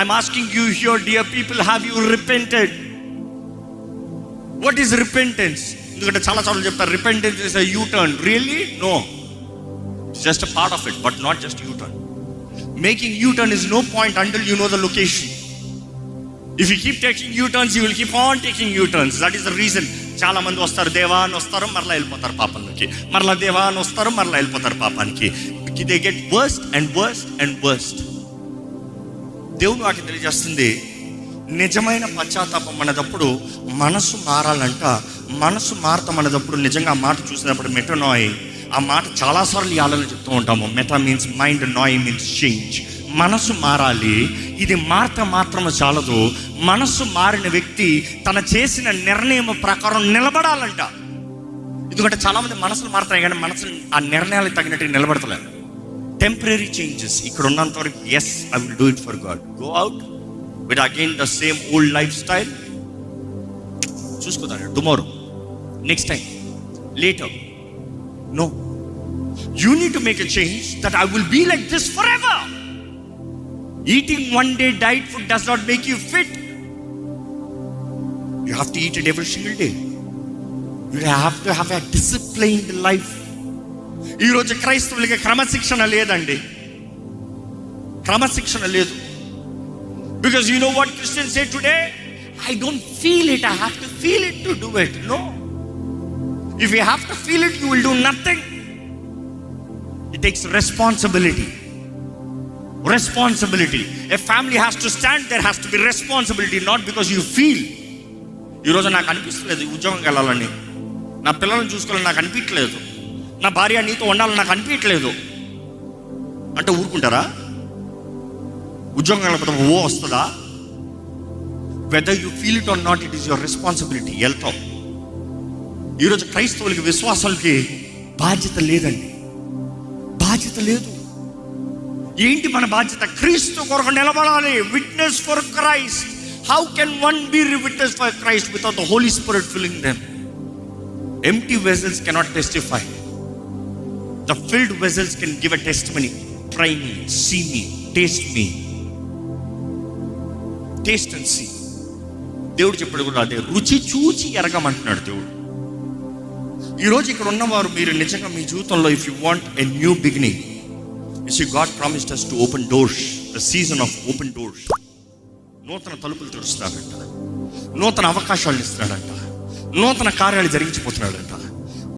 I'm asking you here dear people have you repented what is repentance ఎందుకంటే చాలా సార్లు చెప్తారు repentance is U turn really no just a part of it but not just U turn making U turn is no point until you know the location if you keep taking U turns you will keep on taking U turns that is the reason చాలా మంది వస్తారు దేవా అని వస్తారు మరలా వెళ్ళిపోతారు పాపంలోకి. మరలా దేవా అని వస్తారు మరలా వెళ్ళిపోతారు పాపానికి. They get worse and worse and worse దేవుడు వాకి తెలియజేస్తుంది నిజమైన పశ్చాత్తాపం అనేటప్పుడు మనసు మారాలంట. మనసు మారతాం అనేటప్పుడు నిజంగా ఆ మాట చూసినప్పుడు మెటనాయ్ ఆ మాట చాలాసార్లు ఈ ఆలోచన చెప్తూ ఉంటాము. Meta means mind noia means change. మనసు మారాలి. ఇది మార్త మాత్రమే చాలదు. మనసు మారిన వ్యక్తి తన చేసిన నిర్ణయం ప్రకారం నిలబడాలంట. ఎందుకంటే చాలామంది మనసులు మారుతాయి కానీ మనసు ఆ నిర్ణయాలకు తగినట్టు నిలబడతలేదు. టెంపరీ చేంజెస్ ఇక్కడ ఉన్నంత వరకు yes I will do it for God go out with again the same old lifestyle చూసుకుందాం tomorrow next time later no you need to make a change that I will be like this forever eating one day diet food does not make you fit you have to eat it every single day you have to have a disciplined life ఈరోజు క్రైస్తవులకి క్రమశిక్షణ లేదండి. క్రమశిక్షణ లేదు. Because you know what Christian say today I don't feel it I have to feel it to do it no if you have to feel it you will do nothing it takes responsibility responsibility a family has to stand there has to be responsibility not because you feel ఈరోజు నాకు అనిపిస్తలేదు ఉద్యోగం వెళ్ళాలని. నా పిల్లల్ని చూసుకోవాలని నాకు అనిపించలేదు. నా భార్య నీతో ఉండాలని నాకు అనిపించట్లేదు. అంటే ఊరుకుంటారా? ఉద్యోగం వెళ్ళకపోతే ఓ వస్తుందా? Whether you feel it or not it is your responsibility వెళ్తాం. ఈరోజు క్రైస్తవులకి విశ్వాసాలకి బాధ్యత లేదండి. బాధ్యత లేదు. ఏంటి మన బాధ్యత? క్రీస్తు కొరకు నిలబడాలి. Witness for Christ how can one be witness for Christ without the Holy Spirit filling them empty vessels cannot testify the filled vessels can give a testimony try me see me taste me taste and see దేవుడు చెప్పాడు కూడా అదే రుచి చూచి ఎరగమంటున్నాడు దేవుడు. ఈరోజు ఇక్కడ ఉన్నవారు మీరు నిజంగా మీ జీవితంలో if you want a new beginning is you God promised us to open doors the season of open doors నూతన తలుపులు తెరుస్తున్నాడంట నూతన అవకాశాలు ఇస్తున్నాడంట. నూతన కార్యాలు జరిగించిపోతున్నాడంట